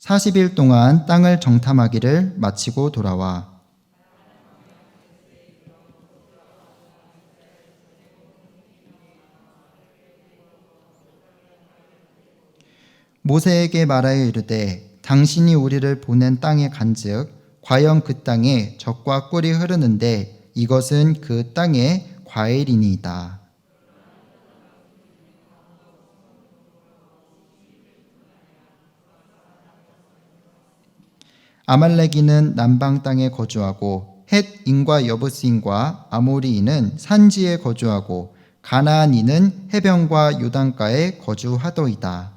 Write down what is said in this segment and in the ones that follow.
40일 동안 땅을 정탐하기를 마치고 돌아와 모세에게 말하여 이르되 당신이 우리를 보낸 땅에 간즉 과연 그 땅에 적과 꿀이 흐르는데 이것은 그 땅의 과일이니이다. 아말렉이는 남방 땅에 거주하고 헷인과 여부스인과 아모리인은 산지에 거주하고 가나안인은 해변과 요단가에 거주하더이다.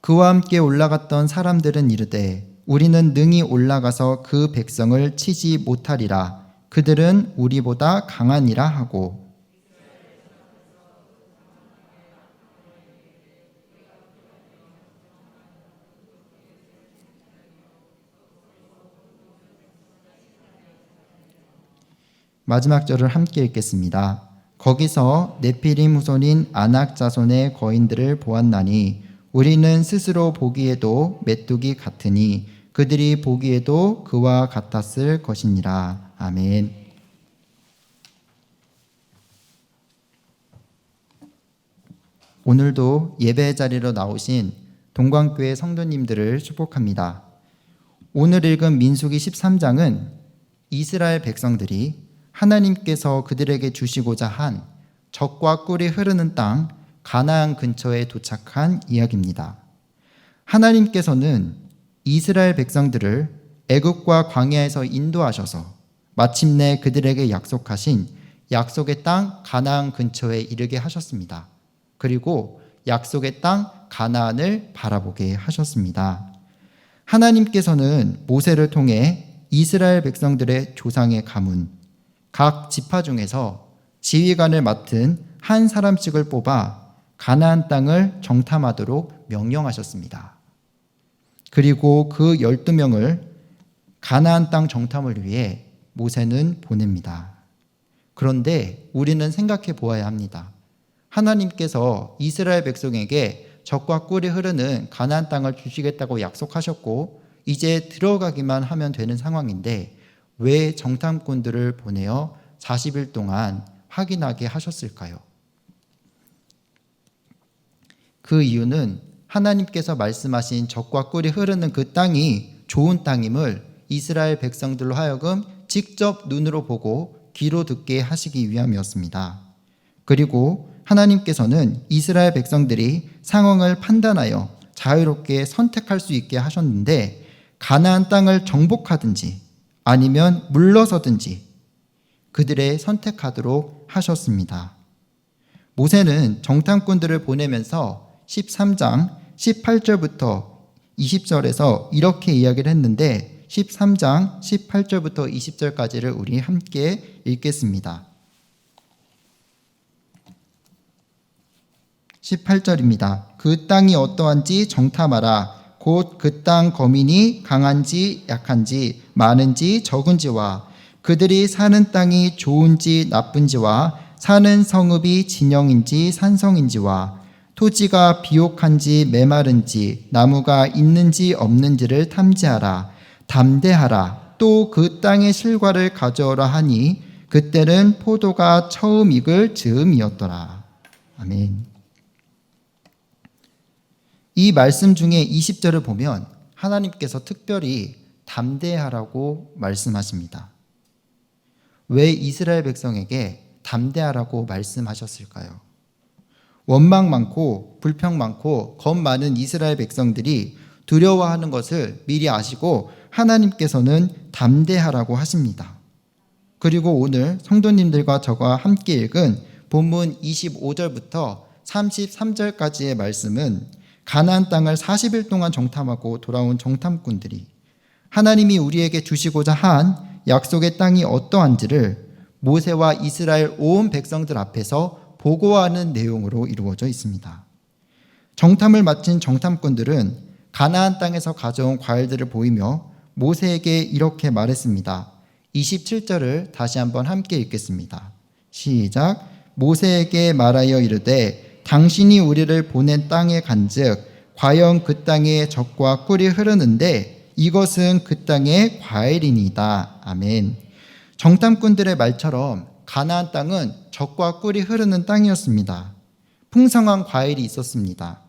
그와 함께 올라갔던 사람들은 이르되 우리는 능히 올라가서 그 백성을 치지 못하리라 그들은 우리보다 강하니라 하고 마지막 절을 함께 읽겠습니다. 거기서 네피림 후손인 아낙 자손의 거인들을 보았나니 우리는 스스로 보기에도 메뚜기 같으니 그들이 보기에도 그와 같았을 것이니라. 아멘. 오늘도 예배 자리로 나오신 동광교회 성도님들을 축복합니다. 오늘 읽은 민수기 13장은 이스라엘 백성들이 하나님께서 그들에게 주시고자 한 적과 꿀이 흐르는 땅 가나안 근처에 도착한 이야기입니다. 하나님께서는 이스라엘 백성들을 애굽과 광야에서 인도하셔서 마침내 그들에게 약속하신 약속의 땅 가나안 근처에 이르게 하셨습니다. 그리고 약속의 땅 가나안을 바라보게 하셨습니다. 하나님께서는 모세를 통해 이스라엘 백성들의 조상의 가문 각 지파 중에서 지휘관을 맡은 한 사람씩을 뽑아 가나안 땅을 정탐하도록 명령하셨습니다. 그리고 그 12명을 가나안 땅 정탐을 위해 모세는 보냅니다. 그런데 우리는 생각해 보아야 합니다. 하나님께서 이스라엘 백성에게 적과 꿀이 흐르는 가나안 땅을 주시겠다고 약속하셨고 이제 들어가기만 하면 되는 상황인데 왜 정탐꾼들을 보내어 40일 동안 확인하게 하셨을까요? 그 이유는 하나님께서 말씀하신 적과 꿀이 흐르는 그 땅이 좋은 땅임을 이스라엘 백성들로 하여금 직접 눈으로 보고 귀로 듣게 하시기 위함이었습니다. 그리고 하나님께서는 이스라엘 백성들이 상황을 판단하여 자유롭게 선택할 수 있게 하셨는데 가나안 땅을 정복하든지 아니면 물러서든지 그들의 선택하도록 하셨습니다. 모세는 정탐꾼들을 보내면서 13장 18절부터 20절에서 이렇게 이야기를 했는데 13장 18절부터 20절까지를 우리 함께 읽겠습니다. 18절입니다. 그 땅이 어떠한지 정탐하라. 곧 그 땅 거민이 강한지 약한지 많은지 적은지와 그들이 사는 땅이 좋은지 나쁜지와 사는 성읍이 진영인지 산성인지와 토지가 비옥한지 메마른지 나무가 있는지 없는지를 탐지하라 담대하라 또 그 땅의 실과를 가져오라 하니 그때는 포도가 처음 익을 즈음이었더라 아멘. 이 말씀 중에 20절을 보면 하나님께서 특별히 담대하라고 말씀하십니다. 왜 이스라엘 백성에게 담대하라고 말씀하셨을까요? 원망 많고 불평 많고 겁 많은 이스라엘 백성들이 두려워하는 것을 미리 아시고 하나님께서는 담대하라고 하십니다. 그리고 오늘 성도님들과 저와 함께 읽은 본문 25절부터 33절까지의 말씀은 가나안 땅을 40일 동안 정탐하고 돌아온 정탐꾼들이 하나님이 우리에게 주시고자 한 약속의 땅이 어떠한지를 모세와 이스라엘 온 백성들 앞에서 보고하는 내용으로 이루어져 있습니다. 정탐을 마친 정탐꾼들은 가나안 땅에서 가져온 과일들을 보이며 모세에게 이렇게 말했습니다. 27절을 다시 한번 함께 읽겠습니다. 시작. 모세에게 말하여 이르되 당신이 우리를 보낸 땅에 간즉 과연 그 땅에 적과 꿀이 흐르는데 이것은 그 땅의 과일이니이다. 아멘. 정탐꾼들의 말처럼 가나안 땅은 적과 꿀이 흐르는 땅이었습니다. 풍성한 과일이 있었습니다.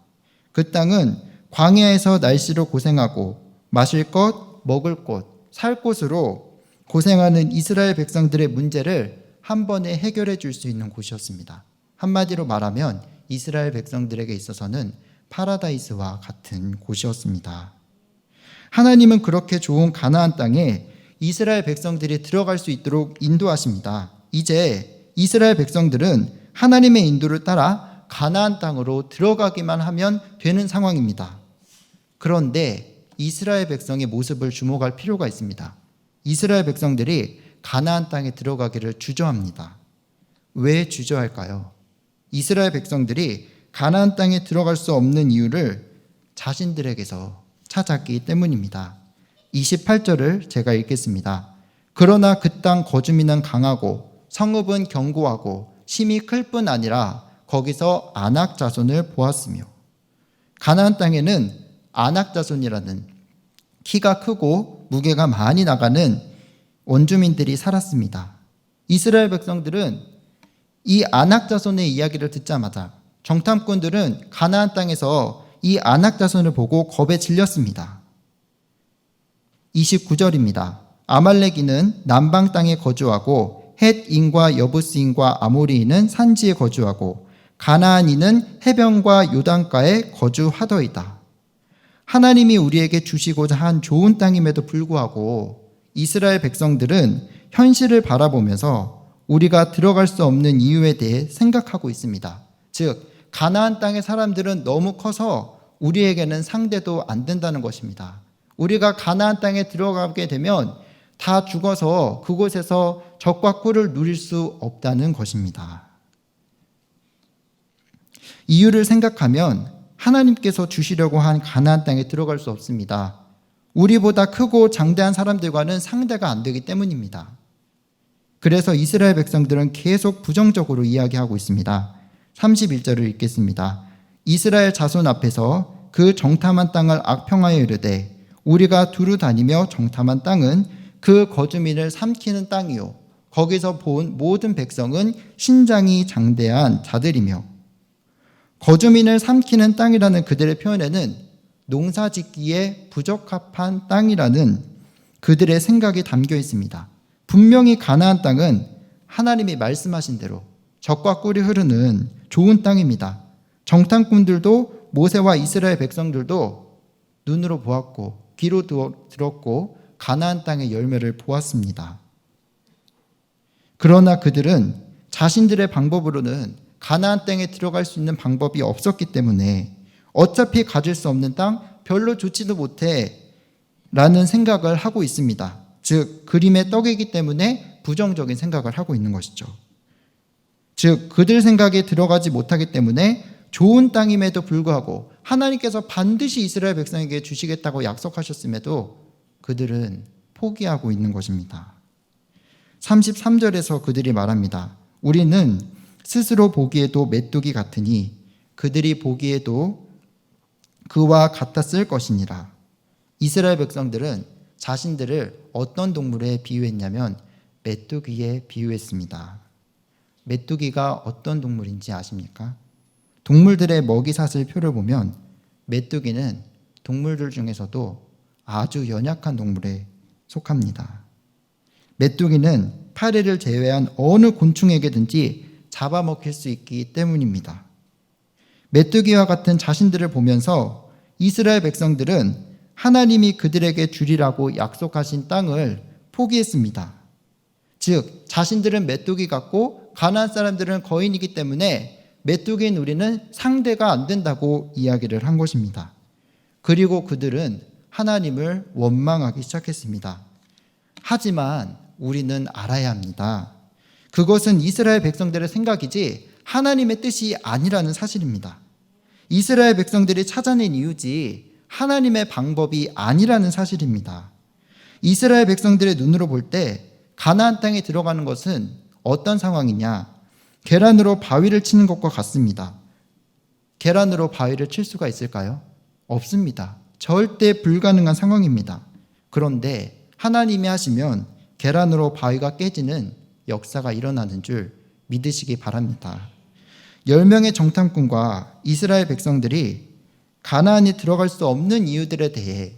그 땅은 광야에서 날씨로 고생하고 마실 것, 먹을 곳, 살 곳으로 고생하는 이스라엘 백성들의 문제를 한 번에 해결해 줄 수 있는 곳이었습니다. 한마디로 말하면 이스라엘 백성들에게 있어서는 파라다이스와 같은 곳이었습니다. 하나님은 그렇게 좋은 가나안 땅에 이스라엘 백성들이 들어갈 수 있도록 인도하십니다. 이제 이스라엘 백성들은 하나님의 인도를 따라 가나안 땅으로 들어가기만 하면 되는 상황입니다. 그런데 이스라엘 백성의 모습을 주목할 필요가 있습니다. 이스라엘 백성들이 가나안 땅에 들어가기를 주저합니다. 왜 주저할까요? 이스라엘 백성들이 가나안 땅에 들어갈 수 없는 이유를 자신들에게서 찾았기 때문입니다. 28절을 제가 읽겠습니다. 그러나 그 땅 거주민은 강하고 성읍은 견고하고 심이 클 뿐 아니라 거기서 안악 자손을 보았으며 가나안 땅에는 안악 자손이라는 키가 크고 무게가 많이 나가는 원주민들이 살았습니다. 이스라엘 백성들은 이 안악 자손의 이야기를 듣자마자 정탐꾼들은 가나안 땅에서 이 안악 자손을 보고 겁에 질렸습니다. 29절입니다. 아말렉이는 남방 땅에 거주하고 헷인과 여부스인과 아모리인은 산지에 거주하고 가나안인은 해변과 요단가에 거주하더이다. 하나님이 우리에게 주시고자 한 좋은 땅임에도 불구하고 이스라엘 백성들은 현실을 바라보면서 우리가 들어갈 수 없는 이유에 대해 생각하고 있습니다. 즉, 가나안 땅의 사람들은 너무 커서 우리에게는 상대도 안 된다는 것입니다. 우리가 가나안 땅에 들어가게 되면 다 죽어서 그곳에서 적과 꿀을 누릴 수 없다는 것입니다. 이유를 생각하면 하나님께서 주시려고 한 가나안 땅에 들어갈 수 없습니다. 우리보다 크고 장대한 사람들과는 상대가 안 되기 때문입니다. 그래서 이스라엘 백성들은 계속 부정적으로 이야기하고 있습니다. 31절을 읽겠습니다. 이스라엘 자손 앞에서 그 정탐한 땅을 악평하여 이르되 우리가 두루 다니며 정탐한 땅은 그 거주민을 삼키는 땅이요 거기서 본 모든 백성은 신장이 장대한 자들이며 거주민을 삼키는 땅이라는 그들의 표현에는 농사 짓기에 부적합한 땅이라는 그들의 생각이 담겨 있습니다. 분명히 가나안 땅은 하나님이 말씀하신 대로 적과 꿀이 흐르는 좋은 땅입니다. 정탐꾼들도 모세와 이스라엘 백성들도 눈으로 보았고 귀로 들었고 가나안 땅의 열매를 보았습니다. 그러나 그들은 자신들의 방법으로는 가나안 땅에 들어갈 수 있는 방법이 없었기 때문에 어차피 가질 수 없는 땅 별로 좋지도 못해 라는 생각을 하고 있습니다. 즉 그림의 떡이기 때문에 부정적인 생각을 하고 있는 것이죠. 즉 그들 생각에 들어가지 못하기 때문에 좋은 땅임에도 불구하고 하나님께서 반드시 이스라엘 백성에게 주시겠다고 약속하셨음에도 그들은 포기하고 있는 것입니다. 33절에서 그들이 말합니다. 우리는 스스로 보기에도 메뚜기 같으니 그들이 보기에도 그와 같았을 것이니라. 이스라엘 백성들은 자신들을 어떤 동물에 비유했냐면 메뚜기에 비유했습니다. 메뚜기가 어떤 동물인지 아십니까? 동물들의 먹이사슬 표를 보면 메뚜기는 동물들 중에서도 아주 연약한 동물에 속합니다. 메뚜기는 파리를 제외한 어느 곤충에게든지 잡아먹힐 수 있기 때문입니다. 메뚜기와 같은 자신들을 보면서 이스라엘 백성들은 하나님이 그들에게 주리라고 약속하신 땅을 포기했습니다. 즉 자신들은 메뚜기 같고 가나안 사람들은 거인이기 때문에 메뚜기인 우리는 상대가 안 된다고 이야기를 한 것입니다. 그리고 그들은 하나님을 원망하기 시작했습니다. 하지만 우리는 알아야 합니다. 그것은 이스라엘 백성들의 생각이지 하나님의 뜻이 아니라는 사실입니다. 이스라엘 백성들이 찾아낸 이유지 하나님의 방법이 아니라는 사실입니다. 이스라엘 백성들의 눈으로 볼 때 가나안 땅에 들어가는 것은 어떤 상황이냐? 계란으로 바위를 치는 것과 같습니다. 계란으로 바위를 칠 수가 있을까요? 없습니다. 절대 불가능한 상황입니다. 그런데 하나님이 하시면 계란으로 바위가 깨지는 역사가 일어나는 줄 믿으시기 바랍니다. 열 명의 정탐꾼과 이스라엘 백성들이 가나안에 들어갈 수 없는 이유들에 대해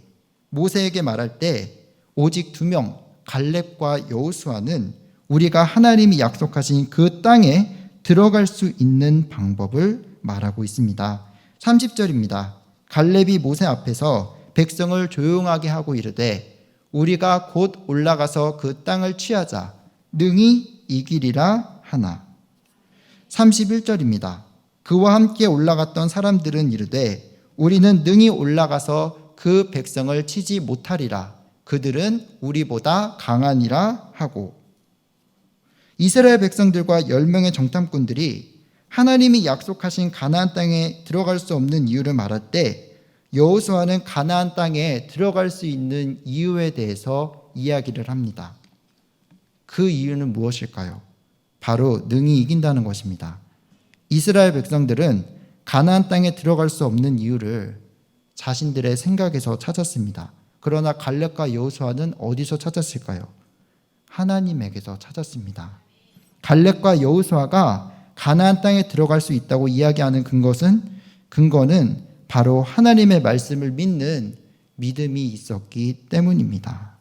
모세에게 말할 때 오직 두 명 갈렙과 여호수아는 우리가 하나님이 약속하신 그 땅에 들어갈 수 있는 방법을 말하고 있습니다. 30절입니다. 갈렙이 모세 앞에서 백성을 조용하게 하고 이르되 우리가 곧 올라가서 그 땅을 취하자 능히 이기리라 하나. 31절입니다. 그와 함께 올라갔던 사람들은 이르되 우리는 능히 올라가서 그 백성을 치지 못하리라. 그들은 우리보다 강하니라 하고 이스라엘 백성들과 열 명의 정탐꾼들이 하나님이 약속하신 가나안 땅에 들어갈 수 없는 이유를 말할 때 여호수아는 가나안 땅에 들어갈 수 있는 이유에 대해서 이야기를 합니다. 그 이유는 무엇일까요? 바로 능히 이긴다는 것입니다. 이스라엘 백성들은 가나안 땅에 들어갈 수 없는 이유를 자신들의 생각에서 찾았습니다. 그러나 갈렙과 여호수아는 어디서 찾았을까요? 하나님에게서 찾았습니다. 갈렙과 여호수아가 가나안 땅에 들어갈 수 있다고 이야기하는 근것은 근거는 바로 하나님의 말씀을 믿는 믿음이 있었기 때문입니다.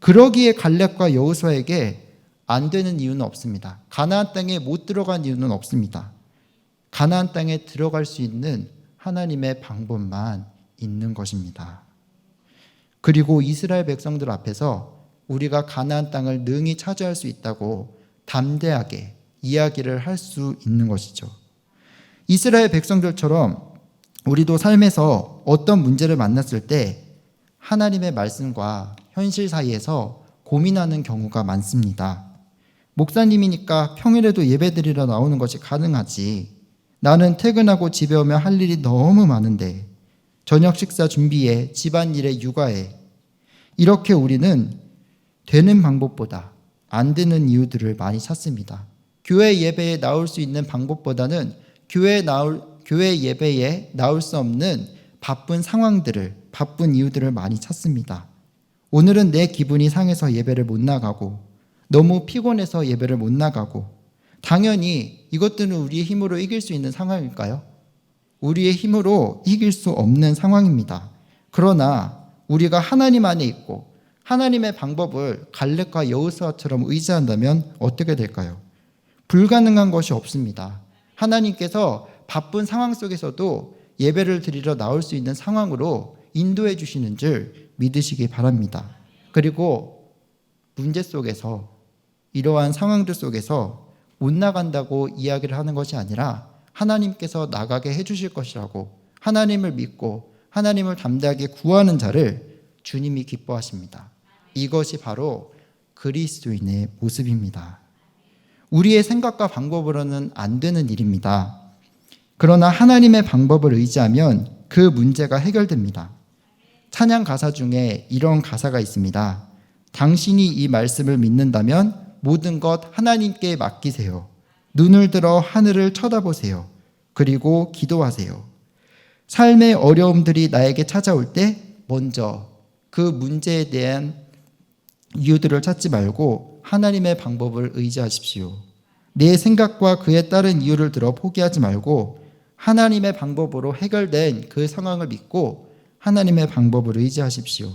그러기에 갈렙과 여호수아에게 안 되는 이유는 없습니다. 가나안 땅에 못 들어간 이유는 없습니다. 가나안 땅에 들어갈 수 있는 하나님의 방법만 있는 것입니다. 그리고 이스라엘 백성들 앞에서 우리가 가나안 땅을 능히 차지할 수 있다고 담대하게 이야기를 할 수 있는 것이죠. 이스라엘 백성들처럼 우리도 삶에서 어떤 문제를 만났을 때 하나님의 말씀과 현실 사이에서 고민하는 경우가 많습니다. 목사님이니까 평일에도 예배드리러 나오는 것이 가능하지. 나는 퇴근하고 집에 오면 할 일이 너무 많은데 저녁 식사 준비에 집안일에 육아에 이렇게 우리는 되는 방법보다 안 되는 이유들을 많이 찾습니다. 교회 예배에 나올 수 있는 방법보다는 교회 나올 교회 예배에 나올 수 없는 바쁜 상황들을 바쁜 이유들을 많이 찾습니다. 오늘은 내 기분이 상해서 예배를 못 나가고 너무 피곤해서 예배를 못 나가고 당연히 이것들은 우리의 힘으로 이길 수 있는 상황일까요? 우리의 힘으로 이길 수 없는 상황입니다. 그러나 우리가 하나님 안에 있고 하나님의 방법을 갈렙과 여호수아처럼 의지한다면 어떻게 될까요? 불가능한 것이 없습니다. 하나님께서 바쁜 상황 속에서도 예배를 드리러 나올 수 있는 상황으로 인도해 주시는 줄 믿으시기 바랍니다. 그리고 문제 속에서 이러한 상황들 속에서 못 나간다고 이야기를 하는 것이 아니라 하나님께서 나가게 해 주실 것이라고 하나님을 믿고 하나님을 담대하게 구하는 자를 주님이 기뻐하십니다. 이것이 바로 그리스도인의 모습입니다. 우리의 생각과 방법으로는 안 되는 일입니다. 그러나 하나님의 방법을 의지하면 그 문제가 해결됩니다. 찬양 가사 중에 이런 가사가 있습니다. 당신이 이 말씀을 믿는다면 모든 것 하나님께 맡기세요. 눈을 들어 하늘을 쳐다보세요. 그리고 기도하세요. 삶의 어려움들이 나에게 찾아올 때 먼저 그 문제에 대한 이유들을 찾지 말고 하나님의 방법을 의지하십시오. 내 생각과 그에 따른 이유를 들어 포기하지 말고 하나님의 방법으로 해결된 그 상황을 믿고 하나님의 방법을 의지하십시오.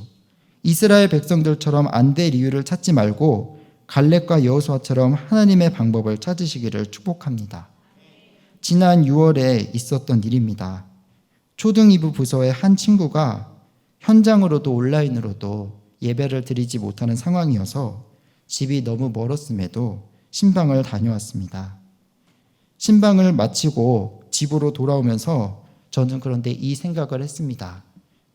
이스라엘 백성들처럼 안 될 이유를 찾지 말고 갈렙과 여호수아처럼 하나님의 방법을 찾으시기를 축복합니다. 지난 6월에 있었던 일입니다. 초등 2부 부서의 한 친구가 현장으로도 온라인으로도 예배를 드리지 못하는 상황이어서 집이 너무 멀었음에도 신방을 다녀왔습니다. 신방을 마치고 집으로 돌아오면서 저는 그런데 이 생각을 했습니다.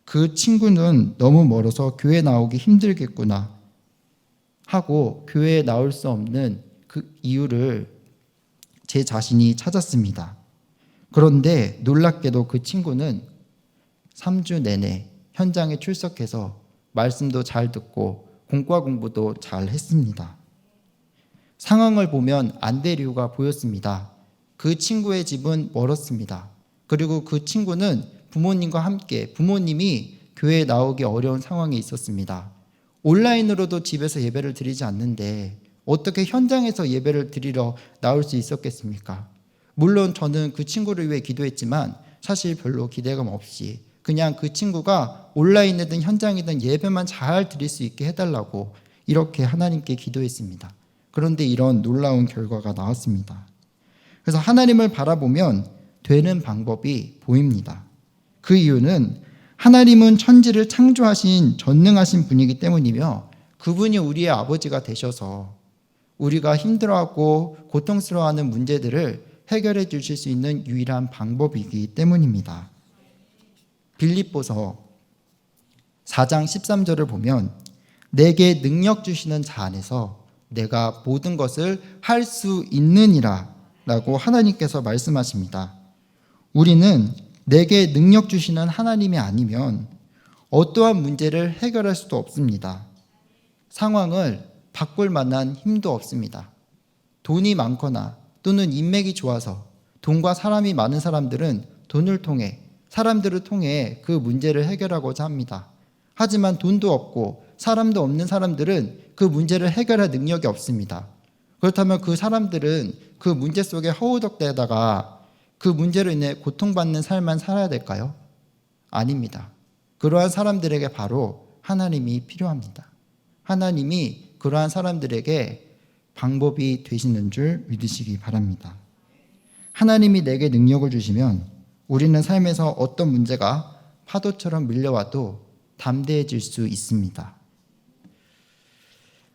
그 친구는 너무 멀어서 교회 나오기 힘들겠구나 하고 교회에 나올 수 없는 그 이유를 제 자신이 찾았습니다. 그런데 놀랍게도 그 친구는 3주 내내 현장에 출석해서 말씀도 잘 듣고 공과 공부도 잘 했습니다. 상황을 보면 안 될 이유가 보였습니다. 그 친구의 집은 멀었습니다. 그리고 그 친구는 부모님과 함께 부모님이 교회에 나오기 어려운 상황에 있었습니다. 온라인으로도 집에서 예배를 드리지 않는데 어떻게 현장에서 예배를 드리러 나올 수 있었겠습니까? 물론 저는 그 친구를 위해 기도했지만 사실 별로 기대감 없이 그냥 그 친구가 온라인이든 현장이든 예배만 잘 드릴 수 있게 해달라고 이렇게 하나님께 기도했습니다. 그런데 이런 놀라운 결과가 나왔습니다. 그래서 하나님을 바라보면 되는 방법이 보입니다. 그 이유는 하나님은 천지를 창조하신 전능하신 분이기 때문이며 그분이 우리의 아버지가 되셔서 우리가 힘들어하고 고통스러워하는 문제들을 해결해 주실 수 있는 유일한 방법이기 때문입니다. 빌립보서 4장 13절을 보면 내게 능력 주시는 자 안에서 내가 모든 것을 할 수 있느니라 라고 하나님께서 말씀하십니다. 우리는 내게 능력 주시는 하나님이 아니면 어떠한 문제를 해결할 수도 없습니다. 상황을 바꿀 만한 힘도 없습니다. 돈이 많거나 또는 인맥이 좋아서 돈과 사람이 많은 사람들은 돈을 통해 사람들을 통해 그 문제를 해결하고자 합니다. 하지만 돈도 없고 사람도 없는 사람들은 그 문제를 해결할 능력이 없습니다. 그렇다면 그 사람들은 그 문제 속에 허우적대다가 그 문제로 인해 고통받는 삶만 살아야 될까요? 아닙니다. 그러한 사람들에게 바로 하나님이 필요합니다. 하나님이 그러한 사람들에게 방법이 되시는 줄 믿으시기 바랍니다. 하나님이 내게 능력을 주시면 우리는 삶에서 어떤 문제가 파도처럼 밀려와도 담대해질 수 있습니다.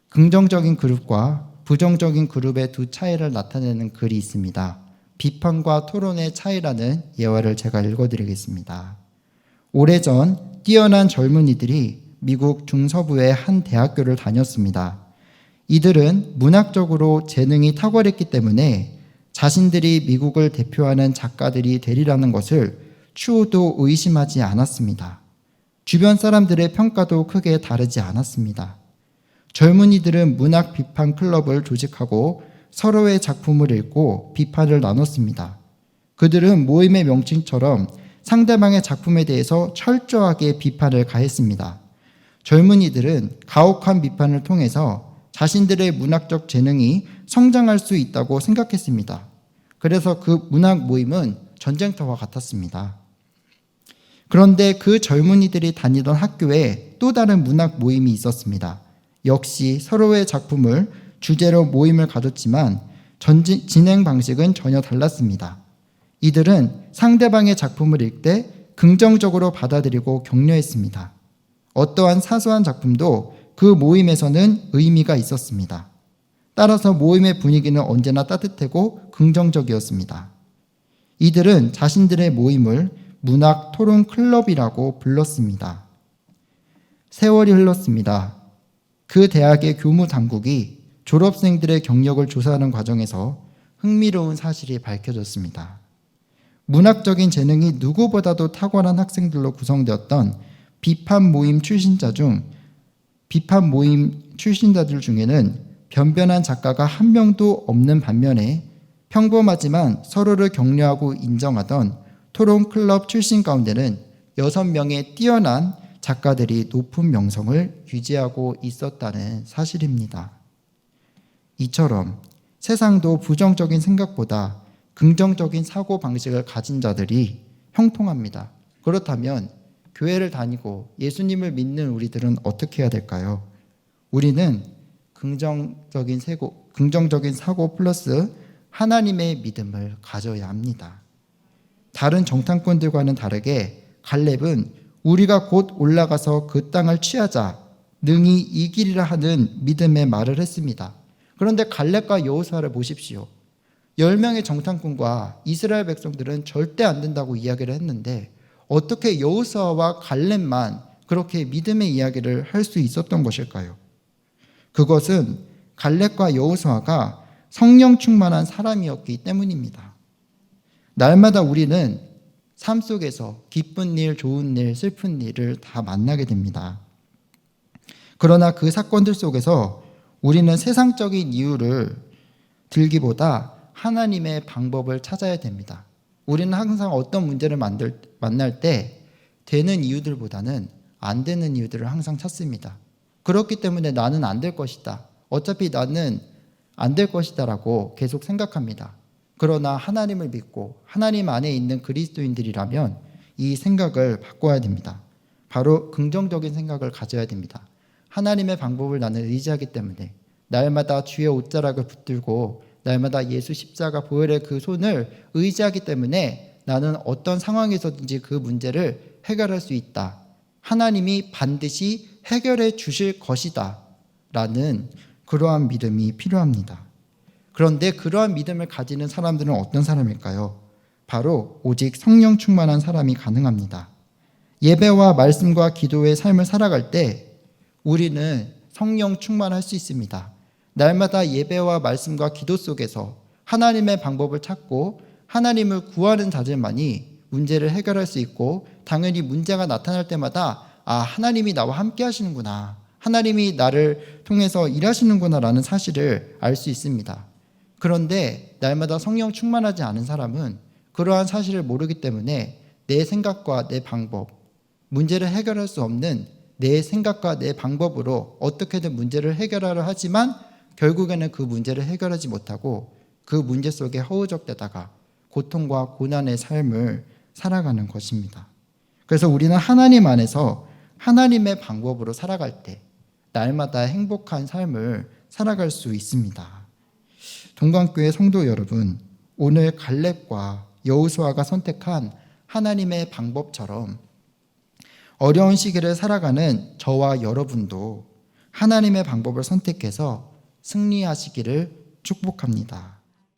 긍정적인 그룹과 부정적인 그룹의 두 차이를 나타내는 글이 있습니다. 비판과 토론의 차이라는 예화를 제가 읽어드리겠습니다. 오래전 뛰어난 젊은이들이 미국 중서부의 한 대학교를 다녔습니다. 이들은 문학적으로 재능이 탁월했기 때문에 자신들이 미국을 대표하는 작가들이 되리라는 것을 추호도 의심하지 않았습니다. 주변 사람들의 평가도 크게 다르지 않았습니다. 젊은이들은 문학 비판 클럽을 조직하고 서로의 작품을 읽고 비판을 나눴습니다. 그들은 모임의 명칭처럼 상대방의 작품에 대해서 철저하게 비판을 가했습니다. 젊은이들은 가혹한 비판을 통해서 자신들의 문학적 재능이 성장할 수 있다고 생각했습니다. 그래서 그 문학 모임은 전쟁터와 같았습니다. 그런데 그 젊은이들이 다니던 학교에 또 다른 문학 모임이 있었습니다. 역시 서로의 작품을 주제로 모임을 가졌지만 전지, 진행 방식은 전혀 달랐습니다. 이들은 상대방의 작품을 읽되 긍정적으로 받아들이고 격려했습니다. 어떠한 사소한 작품도 그 모임에서는 의미가 있었습니다. 따라서 모임의 분위기는 언제나 따뜻하고 긍정적이었습니다. 이들은 자신들의 모임을 문학 토론 클럽이라고 불렀습니다. 세월이 흘렀습니다. 그 대학의 교무 당국이 졸업생들의 경력을 조사하는 과정에서 흥미로운 사실이 밝혀졌습니다. 문학적인 재능이 누구보다도 탁월한 학생들로 구성되었던 비판 모임 출신자 중 비판 모임 출신자들 중에는 변변한 작가가 한 명도 없는 반면에 평범하지만 서로를 격려하고 인정하던 토론 클럽 출신 가운데는 여섯 명의 뛰어난 작가들이 높은 명성을 유지하고 있었다는 사실입니다. 이처럼 세상도 부정적인 생각보다 긍정적인 사고 방식을 가진 자들이 형통합니다. 그렇다면 교회를 다니고 예수님을 믿는 우리들은 어떻게 해야 될까요? 우리는 긍정적인 세고, 긍정적인 사고 플러스 하나님의 믿음을 가져야 합니다. 다른 정탐꾼들과는 다르게 갈렙은 우리가 곧 올라가서 그 땅을 취하자 능히 이기리라 하는 믿음의 말을 했습니다. 그런데 갈렙과 여호수아를 보십시오. 10명의 정탐꾼과 이스라엘 백성들은 절대 안 된다고 이야기를 했는데 어떻게 여호수아와 갈렙만 그렇게 믿음의 이야기를 할 수 있었던 것일까요? 그것은 갈렙과 여호수아가 성령 충만한 사람이었기 때문입니다. 날마다 우리는 삶 속에서 기쁜 일, 좋은 일, 슬픈 일을 다 만나게 됩니다. 그러나 그 사건들 속에서 우리는 세상적인 이유를 들기보다 하나님의 방법을 찾아야 됩니다. 우리는 항상 어떤 문제를 만들, 만날 때 되는 이유들보다는 안 되는 이유들을 항상 찾습니다. 그렇기 때문에 나는 안 될 것이다. 어차피 나는 안 될 것이다라고 계속 생각합니다. 그러나 하나님을 믿고 하나님 안에 있는 그리스도인들이라면 이 생각을 바꿔야 됩니다. 바로 긍정적인 생각을 가져야 됩니다. 하나님의 방법을 나는 의지하기 때문에 날마다 주의 옷자락을 붙들고 날마다 예수 십자가 보혈의 그 손을 의지하기 때문에 나는 어떤 상황에서든지 그 문제를 해결할 수 있다. 하나님이 반드시 해결해 주실 것이다. 라는 그러한 믿음이 필요합니다. 그런데 그러한 믿음을 가지는 사람들은 어떤 사람일까요? 바로 오직 성령 충만한 사람이 가능합니다. 예배와 말씀과 기도의 삶을 살아갈 때 우리는 성령 충만할 수 있습니다. 날마다 예배와 말씀과 기도 속에서 하나님의 방법을 찾고 하나님을 구하는 자들만이 문제를 해결할 수 있고 당연히 문제가 나타날 때마다 아, 하나님이 나와 함께 하시는구나. 하나님이 나를 통해서 일하시는구나라는 사실을 알 수 있습니다. 그런데 날마다 성령 충만하지 않은 사람은 그러한 사실을 모르기 때문에 내 생각과 내 방법, 문제를 해결할 수 없는 내 생각과 내 방법으로 어떻게든 문제를 해결하려 하지만 결국에는 그 문제를 해결하지 못하고 그 문제 속에 허우적대다가 고통과 고난의 삶을 살아가는 것입니다. 그래서 우리는 하나님 안에서 하나님의 방법으로 살아갈 때 날마다 행복한 삶을 살아갈 수 있습니다. 동강교회 성도 여러분, 오늘 갈렙과 여우수아가 선택한 하나님의 방법처럼 어려운 시기를 살아가는 저와 여러분도 하나님의 방법을 선택해서 승리하시기를 축복합니다.